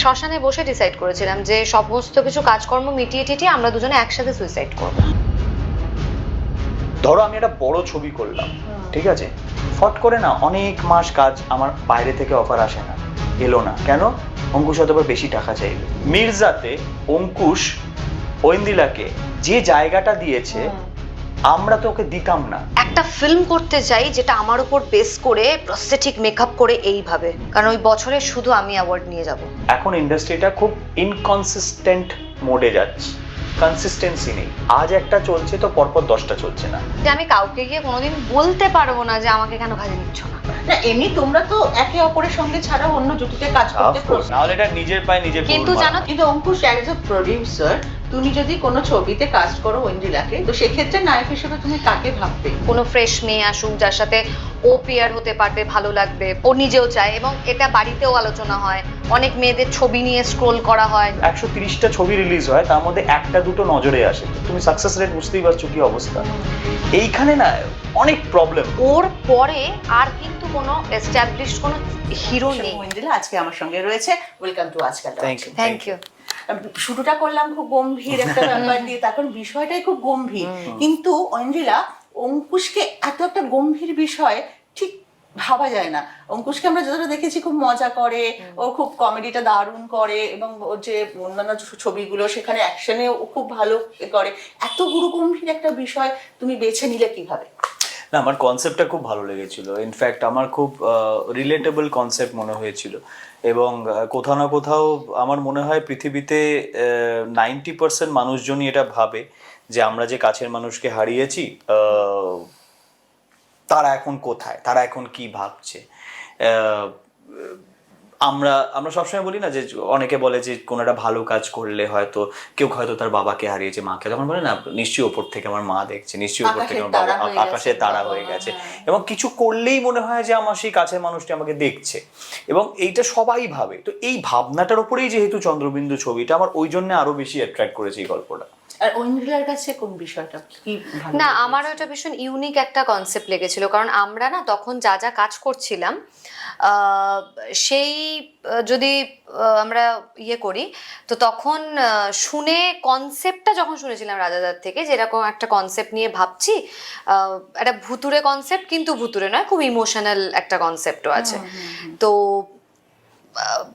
শ্মশানে বসে ডিসাইড করেছিলাম যে সমস্ত কিছু কাজকর্ম মিটিয়ে টিটিয়ে আমরা দুজনে একসাথে সুইসাইড করব। ধরো আমি একটা বড় ছবি করলাম ঠিক আছে? ফট করে না অনেক মাস কাজ আমার বাইরে থেকে অফার আসে না। এলো না। কেন? অঙ্কুশ হয়তো বেশি টাকা চাইবে। মির্জাতে অঙ্কুশ ঐন্দিলাকে যে জায়গাটা দিয়েছে আমরা তো ওকে দিতাম না। একটা ফিল্ম করতে চাই যেটা আমার উপর বেস করে প্রস্থেটিক মেকআপ করে এইভাবে। কারণ ওই বছরে শুধু আমি অ্যাওয়ার্ড নিয়ে যাব। এখন ইন্ডাস্ট্রিটা খুব ইনকনসিস্টেন্ট মোডে যাচ্ছে। কনসিস্টেন্সি নেই। আজ একটা চলছে তো পরপর দশটা চলছে না। যে আমি কাউকে গিয়ে কোনোদিন বলতে পারব না যে আমাকে কেন কাজে নিচ্ছ না। না এমনি তোমরা তো একে অপরের সঙ্গে ছাড়া অন্য জুটিতে কাজ করতে প্রস্তুত। নাহলে এটা নিজের পায়ে নিজে কিন্তু জানো কিন্তু অঙ্কুশ অ্যাজ এ প্রডিউসার তুমি যদি কোনো ছবিতে কাজ করো ঐন্দ্রিলাকে তো সেক্ষেত্রে নায়ক হিসেবে তুমি কাকে ভাববে? কোনো ফ্রেশ মেয়ে আসুক যার সাথে ও পেয়ার হতে পারবে ভালো লাগবে ও নিজেও চায় এবং এটা বাড়িতেও আলোচনা হয়। অনেক মেয়েদের ছবি নিয়ে স্ক্রোল করা হয়। একশো তিরিশটা ছবি রিলিজ হয় তার মধ্যে একটা দুটো নজরে আসে। তুমি সাকসেস রেট বুঝতেই পারছ কি অবস্থা। এইখানে না অনেক প্রবলেম ওর পরে আর কিন্তু কোনো এস্টাবলিশ কোনো হিরো নেই। আজকে আমার সঙ্গে রয়েছে। Welcome to Aajkaal thank you thank you শুরুটা করলাম খুব গম্ভীর একটা ব্যাপার দিয়ে তারপর বিষয়টাই খুব গম্ভীর। কিন্তু ঐন্দ্রিলা অঙ্কুশকে এত একটা গম্ভীর বিষয় ভাবা যায় না। অঙ্কুশকে আমরা যতটা দেখেছি খুব মজা করে ও খুব কমেডিটা দারুণ করে এবং ওর যে অন্যান্য ছবিগুলো সেখানে অ্যাকশনে ও খুব ভালো করে। এত গুরু গম্ভীর একটা বিষয় তুমি বেছে নিলে কীভাবে? না আমার কনসেপ্টটা খুব ভালো লেগেছিল। ইনফ্যাক্ট আমার খুব রিলেটেবল কনসেপ্ট মনে হয়েছিল। এবং কোথাও না কোথাও আমার মনে হয় পৃথিবীতে নাইনটি পার্সেন্ট মানুষজনই এটা ভাবে যে আমরা যে কাছের মানুষকে হারিয়েছি আহ, তারা এখন কোথায়? তারা এখন কি ভাবছে? আমরা আমরা সবসময় বলি না যে অনেকে বলে যে কোনো একটা ভালো কাজ করলে হয়তো কেউ হয়তো তার বাবাকে হারিয়েছে মাকে তখন বলে না নিশ্চয়ই ওপর থেকে আমার মা দেখছে নিশ্চয়ই ওপর থেকে আমার বাবা আকাশে তারা হয়ে গেছে। হ্যাঁ। এবং কিছু করলেই মনে হয় যে আমার সেই কাছের মানুষটি আমাকে দেখছে। এবং এইটা সবাই ভাবে। তো এই ভাবনাটার উপরেই যেহেতু চন্দ্রবিন্দু ছবিটা আমার ওই জন্য আরও বেশি অ্যাট্রাক্ট করেছে এই গল্পটা। আর ঐন্দ্রিলার কাছে কোন বিষয়টা? কি না আমার ওটা ভীষণ ইউনিক একটা কনসেপ্ট লেগেছিল কারণ আমরা না তখন যা যা কাজ করছিলাম সেই যদি আমরা ইয়ে করি তো তখন শুনে কনসেপ্টটা যখন শুনেছিলাম রাজাদার থেকে যে এরকম একটা কনসেপ্ট নিয়ে ভাবছি একটা ভুতুরে কনসেপ্ট কিন্তু ভুতুরে নয় খুব ইমোশনাল একটা কনসেপ্টও আছে। তো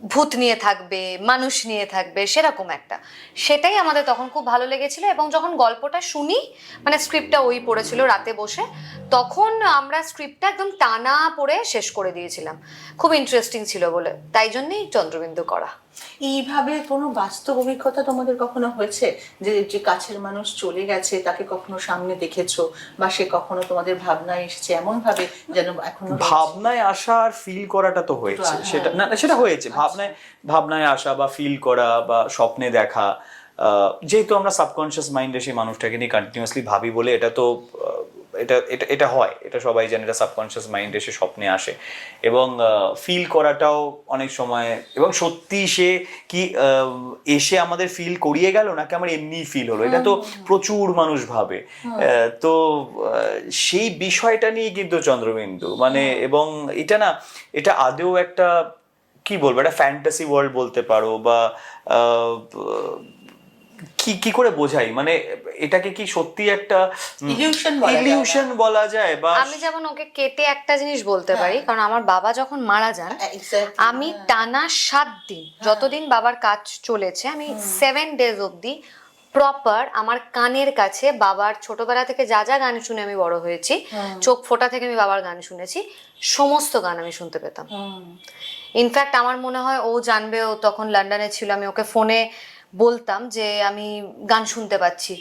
ভূত নিয়ে থাকবে, মানুষ নিয়ে থাকবে, সেরকম একটা। সেটাই আমাদের তখন খুব ভালো লেগেছিল এবং যখন গল্পটা শুনি মানে স্ক্রিপ্টটা ওই পড়েছিল রাতে বসে, তখন আমরা স্ক্রিপ্টটা একদম টানা পড়ে শেষ করে দিয়েছিলাম। খুব ইন্টারেস্টিং ছিল বলে। তাই জন্যেই চন্দ্রবিন্দু করা। এইভাবে কোনো বাস্তব অভিজ্ঞতা তোমাদের কখনো হয়েছে? যে যে কাছের মানুষ চলে গেছে তাকে কখনো সামনে দেখেছ বা সে কখনো তোমাদের ভাবনায় এসেছে এমন ভাবে যেন এখন ভাবনায় আসা আর ফিল করাটা তো হয়েছে। হ্যাঁ। সেটা না না, সেটা হয়েছে। ভাবনায় ভাবনায় আসা বা ফিল করা বা স্বপ্নে দেখা আহ, যেহেতু আমরা সাবকনশিয়াস মাইন্ডে সেই মানুষটাকে নিয়ে কন্টিনিউয়াসলি ভাবি বলে এটা তো এটা এটা এটা হয়। এটা সবাই জানে এটা সাবকনশিয়াস মাইন্ড এসে স্বপ্নে আসে। এবং ফিল করাটাও অনেক সময় এবং সত্যি সে কি এসে আমাদের ফিল করিয়ে গেল নাকি আমার এমনি ফিল হলো? এটা তো প্রচুর মানুষ ভাবে। তো সেই বিষয়টা নিয়ে কিন্তু চন্দ্রবিন্দু মানে এবং এটা না এটা আদেও একটা কি বলব একটা ফ্যান্টাসি ওয়ার্ল্ড বলতে পারো বা কি কি করে বোঝাই? মানে এটাকে কি সত্যি একটা। ইলিউশন বলা যায় বা আমি যেমন ওকে কেটে একটা জিনিস বলতে পারি কারণ আমার বাবা যখন মারা যান আমি হ্যাঁ। টানা সাত দিন যতদিন বাবার কাজ চলেছে আমি সেভেন ডেজ অবধি প্রপার আমার কানের কাছে বাবার ছোটবেলা থেকে যা যা গান শুনে আমি বড় হয়েছি চোখ ফোটা থেকে আমি বাবার গান শুনেছি সমস্ত গান আমি শুনতে পেতাম। ইনফ্যাক্ট আমার মনে হয় ও জানবে ও তখন লন্ডনে ছিল আমি ওকে ফোনে বলতাম যে আমি গান শুনতে পাচ্ছি।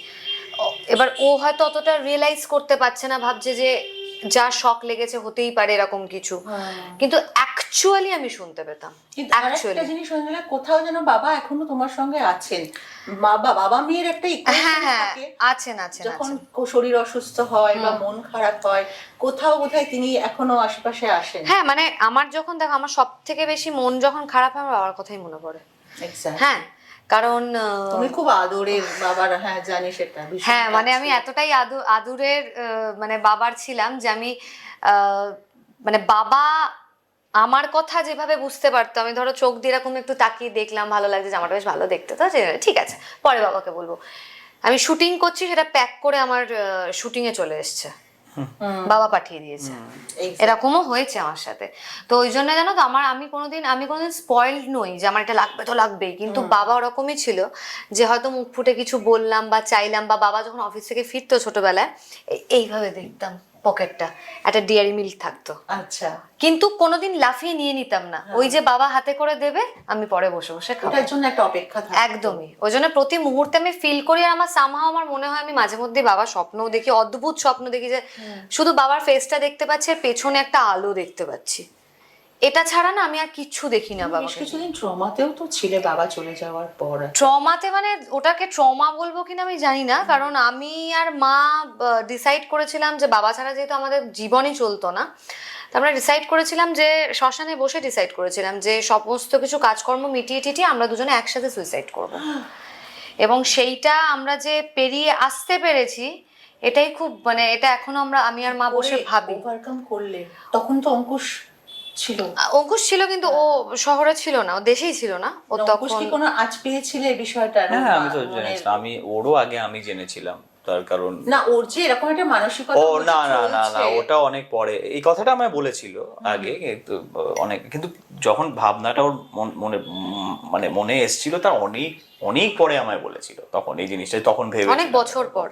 এবার ও হয়তো অতটা রিয়েলাইজ করতে পারছে না ভাবছে যে যা শখ লেগেছে হতেই পারে এরকম কিছু। কিন্তু অ্যাকচুয়ালি আমি শুনতে পেতাম। অ্যাকচুয়ালি জিনিস হয়ে কোথাও যেন বাবা এখনও তোমার সঙ্গে আছেন। বাবা বাবা মেয়ের একটা হ্যাঁ হ্যাঁ আছেন আছেন যখন শরীর অসুস্থ হয় বা মন খারাপ হয় কোথাও কোথায় তিনি এখনও আশেপাশে আসেন। হ্যাঁ মানে আমার যখন দেখো আমার সব থেকে বেশি মন যখন খারাপ হয় আমার বাবার কথাই মনে পড়ে। হ্যাঁ কারণ তুমি খুব আদরের বাবার হ্যাঁ জানি সেটা হ্যাঁ মানে আমি এতটাই আদু আদুরের মানে বাবার ছিলাম যে আমি মানে বাবা আমার কথা যেভাবে বুঝতে পারতো আমি ধরো চোখ দিয়ে এরকম একটু তাকিয়ে দেখলাম ভালো লাগছে জামাটা বেশ ভালো দেখতে তো ঠিক আছে পরে বাবাকে বলব। আমি শুটিং করছি সেটা প্যাক করে আমার শুটিং এ চলে এসছে। বাবা পাঠিয়ে দিয়েছে। এই এরকমও হয়েছে আমার সাথে। তো ওই জন্য জানো তো আমার আমি কোনোদিন আমি কোনোদিন স্পয়েলড নই যে আমার এটা লাগবে তো লাগবেই। কিন্তু বাবা ওরকমই ছিল যে হয়তো মুখ ফুটে কিছু বললাম বা চাইলাম বা বাবা যখন অফিস থেকে ফিরতো ছোটবেলায় এইভাবে দেখতাম। পকেটটা একটা ডিয়ারি মিল্ক থাকতো। আচ্ছা। কিন্তু কোনোদিন লাফিয়ে নিয়ে নিতাম না। ওই যে বাবা হাতে করে দেবে আমি পরে বসে বসে খাব। জন্য একটা অপেক্ষা থাকে। একদমই। ওই জন্য প্রতি মুহূর্তে আমি ফিল করি আর আমার সামহাও আমার মনে হয় আমি মাঝে মধ্যে বাবা স্বপ্নও দেখি অদ্ভুত স্বপ্ন দেখি যে শুধু বাবার ফেসটা দেখতে পাচ্ছি আর পেছনে একটা আলো দেখতে পাচ্ছি। এটা ছাড়া না আমি আর কিচ্ছু দেখি না বেশ কিছুদিন ট্রমাতেও তো ছিলে বাবা চলে যাওয়ার পর ট্রমাতে মানে ওটাকে ট্রমা বলব কিনা আমি জানি না কারণ আমি আর মা ডিসাইড করেছিলাম যে বাবা ছাড়া যেহেতু আমাদের জীবনই চলতো না আমরা ডিসাইড করেছিলাম যে শ্মশানে বসে ডিসাইড করেছিলাম যে সমস্ত কিছু কাজকর্ম মিটিয়ে টিটিয়ে আমরা দুজনে একসাথে সুইসাইড করব। এবং সেইটা আমরা যে পেরিয়ে আসতে পেরেছি এটাই খুব মানে এটা এখনও আমরা আমি আর মা বসে ভাবি। ওভারকাম করলে তখন তো অঙ্কুশ ছিল। অঙ্কুশ ছিল কিন্তু ও শহরে ছিল না ও দেশেই ছিল না। ও তখন কি কোনো আজ পেয়েছিলে এই বিষয়টা? হ্যাঁ আমি তো মানে- জেনেছিলাম আমি ওরও আগে আমি জেনেছিলাম। তার কারণ না ওর যে এরকম একটা মানসিকতা ও না না না না ওটা অনেক পরে। এই কথাটা আমায় বলেছিল আগে কিন্তু অনেক কিন্তু যখন ভাবনাটা ওর মনে মানে মনে এসেছিল তার অনেক অনেক পরে আমায় বলেছিল তখন এই জিনিসটা তখন ভেবে অনেক বছর পর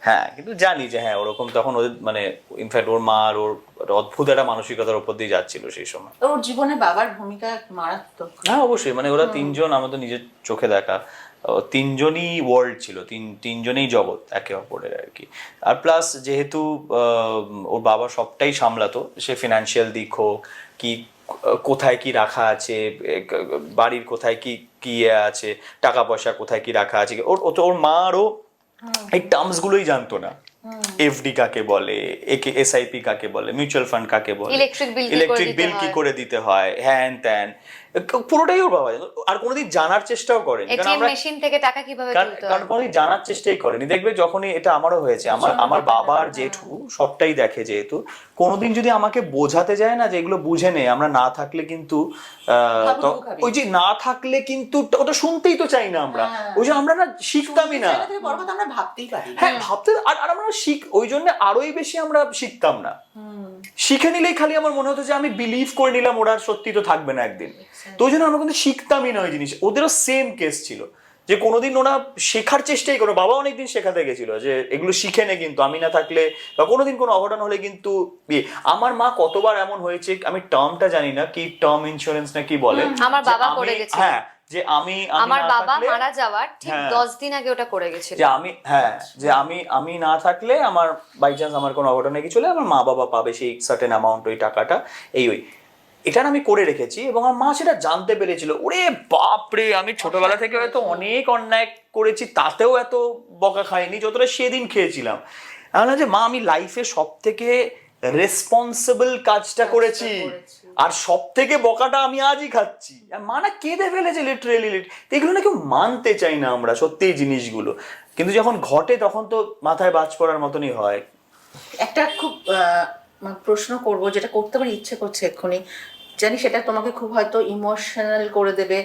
হ্যাঁ কিন্তু জানি যে হ্যাঁ ওরকম তখন ওদের মানে ইনফ্যাক্ট ওর মা আর ওর অদ্ভুত একটা মানসিকতার উপর দিয়ে যাচ্ছিল সেই সময়। ওর জীবনে বাবার ভূমিকা মারাত্মক। হ্যাঁ অবশ্যই মানে ওরা তিনজন আমাদের নিজের চোখে দেখা। তিনজনই ওয়ার্ল্ড ছিল তিন তিনজনেই জগৎ একে অপরের আর কি। আর প্লাস যেহেতু ওর বাবা সবটাই সামলাতো সে ফিনান্সিয়াল দিক হোক কি কোথায় কি রাখা আছে বাড়ির কোথায় কি কি আছে টাকা পয়সা কোথায় কি রাখা আছে ওর ও তো ওর মা আরও এই টার্মস গুলোই জানতো না। এফডি কাকে বলে একে এসআইপি কাকে বলে মিউচুয়াল ফান্ড কাকে বলে ইলেকট্রিক বিল কি করে দিতে হয় হ্যান ত্যান। পুরোটাই ওর বাবা। আর কোনোদিন জানার চেষ্টাও করেনি। এটিএম মেশিন থেকে টাকা কীভাবে কারণ তুলতে কারণ কোনোদিন জানার চেষ্টাই করেনি। দেখবে যখনই এটা আমারও হয়েছে। আমার আমার বাবার জেঠু সবটাই দেখে যেহেতু। কোনোদিন যদি আমাকে বোঝাতে যায় না যে এগুলো বুঝে নে আমরা না থাকলে কিন্তু ওই যে না থাকলে কিন্তু ওটা শুনতেই তো চাই না আমরা। হ্যাঁ। ওই যে আমরা না শিখতামই না। আমরা ভাবতেই পারি হ্যাঁ ভাবতে আর আর আমরা শিখ ওই জন্য আরোই বেশি আমরা শিখতাম না। হুম। শিখে নিলেই খালি আমার মনে হতো যে আমি বিলিভ করে নিলাম ওরা সত্যি তো থাকবে না একদিন। তো ওই জন্য আমরা কিন্তু শিখতামই না ওই জিনিস। ওদেরও সেম কেস ছিল। যে কোনোদিন ওরা শেখার চেষ্টাই করে বাবা অনেকদিন শেখাতে গেছিল যে এগুলো শিখে নে কিন্তু আমি না থাকলে বা কোনোদিন কোনো অঘটন হলে কিন্তু ইয়ে। আমার মা কতবার এমন হয়েছে আমি টার্মটা জানি না কি টার্ম ইন্স্যুরেন্স না কি বলে। আমার বাবা করে গেছিল। হ্যাঁ যে আমি আমি আমার বাবা মারা যাওয়ার ঠিক হ্যাঁ। দশ দিন আগে ওটা করে গেছিল। যে আমি হ্যাঁ যে আমি আমি না থাকলে আমার বাই চান্স আমার কোনো অঘটনে কিছু হলে আমার মা বাবা পাবে সেই সার্টেন অ্যামাউন্ট ওই টাকাটা এই ওই। এটা আমি করে রেখেছি এবং আমার মা সেটা জানতে পেরেছিল। ওরে বাপ রে আমি ছোটবেলা থেকে হয়তো অনেক অন্যায় করেছি তাতেও এত বকা খাইনি যতটা সেদিন খেয়েছিলাম। বললাম যে মা আমি লাইফে সব থেকে রেসপন্সিবল কাজটা করেছি। আর সব থেকে বকাটা আমি আজই খাচ্ছি। আর মা না কেঁদে ফেলেছে লিটারেলি এগুলো না কেউ মানতে চাই না আমরা, সত্যি এই জিনিসগুলো। কিন্তু যখন ঘটে তখন তো মাথায় বাজ পড়ার মতনই হয়। একটা খুব মানে প্রশ্ন করব, যেটা করতে আমার ইচ্ছে করছে এক্ষুনি। জানি সেটা তোমাকে খুব হয়তো ইমোশনাল করে দেবে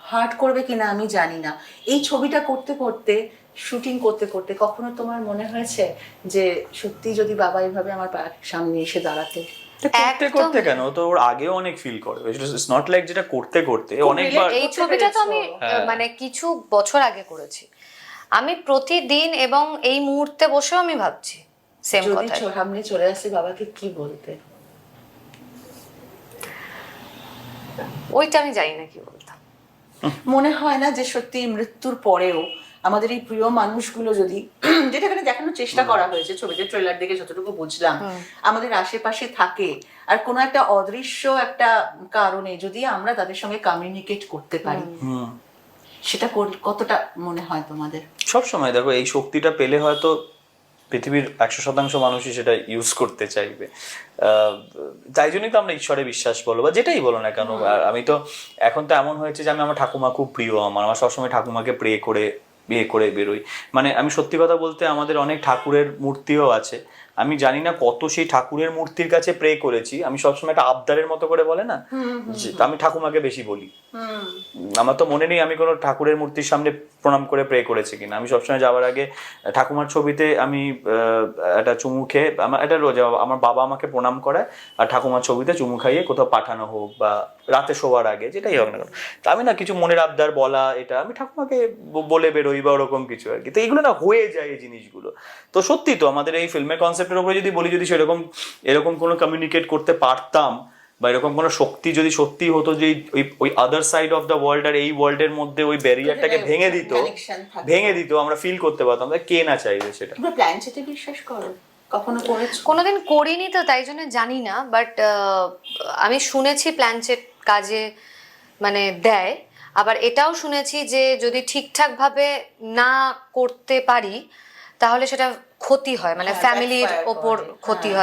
হার্ট করবে কিনা আমি জানি না। এই ছবিটা করতে করতে শুটিং করতে করতে, কখনো তোমার মনে হয়েছে যে সত্যি যদি বাবা এইভাবে আমার সামনে এসে দাঁড়াতে করতে করতে কেন? তো ওর আগেও অনেক ফিল করে। ইটস নট লাইক যেটা করতে করতে অনেকবার এই ছবিটা তো আমি হ্যাঁ। মানে কিছু বছর আগে করেছি। আমি প্রতিদিন এবং এই মুহূর্তে বসেও আমি ভাবছি সেম কথা সামনে চলে আসে বাবাকে কি বলতে? ওইটা আমি জানি না কি বলতাম। মনে হয় না যে সত্যি মৃত্যুর পরেও আমাদের এই প্রিয় মানুষগুলো যদি যেটা এখানে দেখানোর চেষ্টা করা হয়েছে ছবিতে ট্রেলার দেখে যতটুকু বুঝলাম আমাদের আশেপাশে থাকে। আর কোনো একটা অদৃশ্য একটা কারণে যদি আমরা তাদের সঙ্গে কমিউনিকেট করতে পারি হুম। সেটা কতটা মনে হয় তোমাদের? সব সময় দেখো এই শক্তিটা পেলে হয়তো পৃথিবীর একশো শতাংশ মানুষই সেটা ইউজ করতে চাইবে। আহ, তাই জন্যই তো আমরা ঈশ্বরে বিশ্বাস বলো বা যেটাই বলো না কেন আর আমি তো এখন তো এমন হয়েছে যে আমি আমার ঠাকুমা খুব প্রিয় আমার আমার সবসময় ঠাকুমাকে প্রে করে বিয়ে করে বেরোই। মানে আমি সত্যি কথা বলতে আমাদের অনেক ঠাকুরের মূর্তিও আছে। আমি জানি না কত সেই ঠাকুরের মূর্তির কাছে প্রে করেছি। আমি সবসময় একটা আবদারের মতো করে বলে না? আমি ঠাকুমাকে বেশি বলি। আমার তো মনে নেই আমি কোনো ঠাকুরের মূর্তির সামনে প্রণাম করে প্রে করেছি কিনা। আমি সবসময় যাওয়ার আগে ঠাকুমার ছবিতে আমি একটা চুমু খেয়ে আমার এটা রোজ আমার বাবা আমাকে প্রণাম করায় আর ঠাকুমার ছবিতে চুমু খাইয়ে কোথাও পাঠানো হোক বা রাতে শোবার আগে যেটাই হোক না কেন। তা আমি না কিছু মনের আবদার বলা এটা আমি ঠাকুমাকে বলে বেরোই বা ওরকম কিছু আর কি। তো এইগুলো না হয়ে যায় এই জিনিসগুলো। তো সত্যি তো আমাদের এই ফিল্মের কনসেপ্টের উপরে যদি বলি যদি সেরকম এরকম কোনো কমিউনিকেট করতে পারতাম বা এরকম কোনো শক্তি যদি সত্যি হতো যে ওই ওই other side of the world আর এই ওয়ার্ল্ডের মধ্যে ওই ব্যারিয়ারটাকে ভেঙে দিত ভেঙে দিত আমরা ফিল করতে পারতাম। কে না চাইবে সেটা? তোমরা প্ল্যান চেটে বিশ্বাস করো। কখনো করেছ? কোনোদিন করিনি তো তাই জন্য জানি না বাট আমি শুনেছি প্ল্যানচেট কাজে মানে দেয়। আবার এটাও শুনেছি যে যদি ঠিকঠাকভাবে না করতে পারি তাহলে সেটা ক্ষতি হয় মানে ফ্যামিলির ওপর ক্ষতি হ্যাঁ। হয়